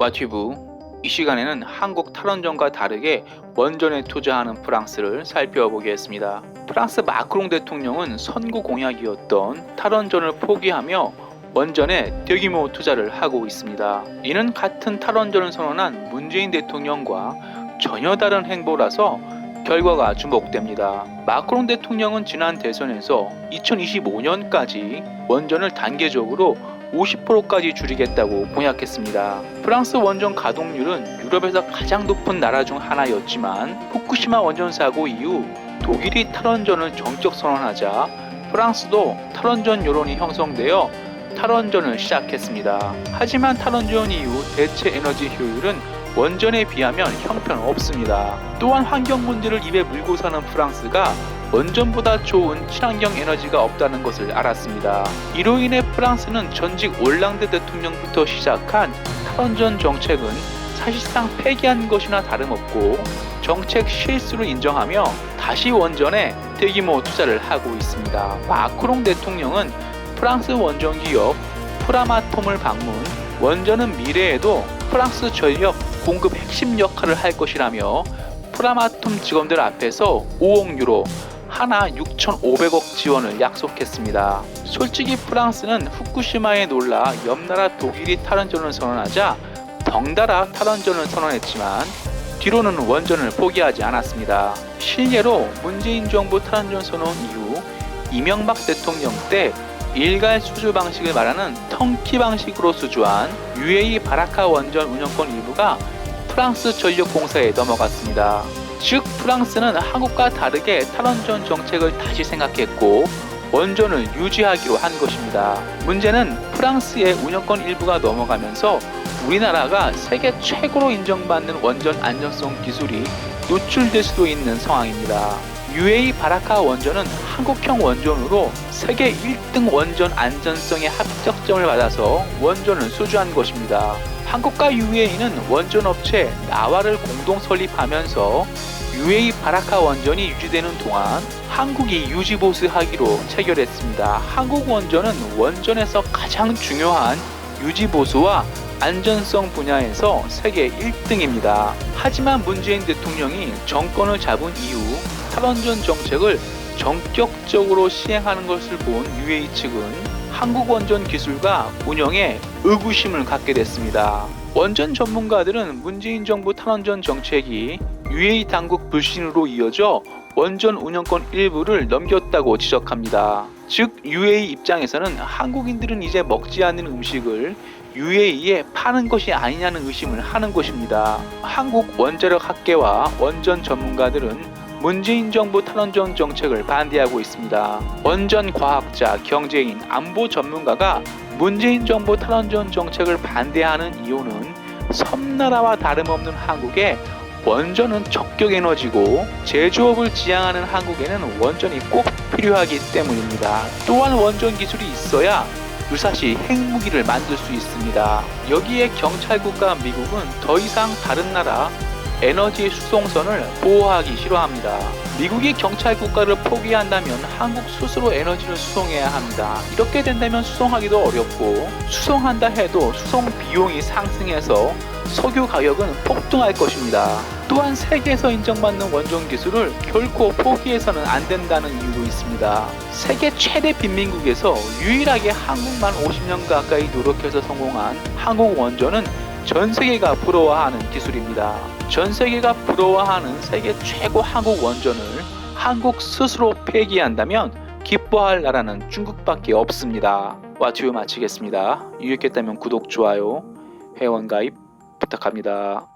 와튜브 이 시간에는 한국 탈원전과 다르게 원전에 투자하는 프랑스를 살펴보겠습니다. 프랑스 마크롱 대통령은 선거 공약이었던 탈원전을 포기하며 원전에 대규모 투자를 하고 있습니다. 이는 같은 탈원전을 선언한 문재인 대통령과 전혀 다른 행보라서 결과가 주목됩니다. 마크롱 대통령은 지난 대선에서 2025년까지 원전을 단계적으로 50%까지 줄이겠다고 공약했습니다. 프랑스 원전 가동률은 유럽에서 가장 높은 나라 중 하나였지만 후쿠시마 원전 사고 이후 독일이 탈원전을 정적 선언하자 프랑스도 탈원전 여론이 형성되어 탈원전을 시작했습니다. 하지만 탈원전 이후 대체 에너지 효율은 원전에 비하면 형편없습니다. 또한 환경 문제를 입에 물고 사는 프랑스가 원전보다 좋은 친환경 에너지가 없다는 것을 알았습니다. 이로 인해 프랑스는 전직 올랑드 대통령부터 시작한 탈원전 정책은 사실상 폐기한 것이나 다름없고 정책 실수를 인정하며 다시 원전에 대규모 투자를 하고 있습니다. 마크롱 대통령은 프랑스 원전 기업 프라마톰을 방문, 원전은 미래에도 프랑스 전력 공급 핵심 역할을 할 것이라며 프라마톰 직원들 앞에서 5억 유로 하나 6,500억 지원을 약속했습니다. 솔직히 프랑스는 후쿠시마에 놀라 옆나라 독일이 탈원전을 선언하자 덩달아 탈원전을 선언했지만 뒤로는 원전을 포기하지 않았습니다. 실례로 문재인 정부 탈원전 선언 이후 이명박 대통령 때 일괄 수주 방식을 말하는 턴키 방식으로 수주한 UAE 바라카 원전 운영권 일부가 프랑스 전력공사에 넘어갔습니다. 즉 프랑스는 한국과 다르게 탈원전 정책을 다시 생각했고 원전을 유지하기로 한 것입니다. 문제는 프랑스의 운영권 일부가 넘어가면서 우리나라가 세계 최고로 인정받는 원전 안전성 기술이 노출될 수도 있는 상황입니다. UAE 바라카 원전은 한국형 원전으로 세계 1등 원전 안전성의 합격점을 받아서 원전을 수주한 것입니다. 한국과 UAE는 원전 업체 나와를 공동 설립하면서 UAE 바라카 원전이 유지되는 동안 한국이 유지 보수하기로 체결했습니다. 한국 원전은 원전에서 가장 중요한 유지 보수와 안전성 분야에서 세계 1등입니다. 하지만 문재인 대통령이 정권을 잡은 이후 탈원전 정책을 전격적으로 시행하는 것을 본 UAE 측은 한국 원전 기술과 운영에 의구심을 갖게 됐습니다. 원전 전문가들은 문재인 정부 탈원전 정책이 UAE 당국 불신으로 이어져 원전 운영권 일부를 넘겼다고 지적합니다. 즉 UAE 입장에서는 한국인들은 이제 먹지 않는 음식을 UAE에 파는 것이 아니냐는 의심을 하는 것입니다. 한국 원자력 학계와 원전 전문가들은 문재인 정부 탈원전 정책을 반대하고 있습니다. 원전 과학자, 경제인, 안보 전문가가 문재인 정부 탈원전 정책을 반대하는 이유는 섬나라와 다름없는 한국에 원전은 적격 에너지고 제조업을 지향하는 한국에는 원전이 꼭 필요하기 때문입니다. 또한 원전 기술이 있어야 유사시 핵무기를 만들 수 있습니다. 여기에 경찰국과 미국은 더 이상 다른 나라 에너지 수송선을 보호하기 싫어합니다. 미국이 경찰 국가를 포기한다면 한국 스스로 에너지를 수송해야 합니다. 이렇게 된다면 수송하기도 어렵고 수송한다 해도 수송 비용이 상승해서 석유 가격은 폭등할 것입니다. 또한 세계에서 인정받는 원전 기술을 결코 포기해서는 안 된다는 이유도 있습니다. 세계 최대 빈민국에서 유일하게 한국만 50년 가까이 노력해서 성공한 한국 원전은 전 세계가 부러워하는 기술입니다. 전 세계가 부러워하는 세계 최고 한국 원전을 한국 스스로 폐기한다면 기뻐할 나라는 중국밖에 없습니다. 와튜브 마치겠습니다. 유익했다면 구독, 좋아요, 회원 가입 부탁합니다.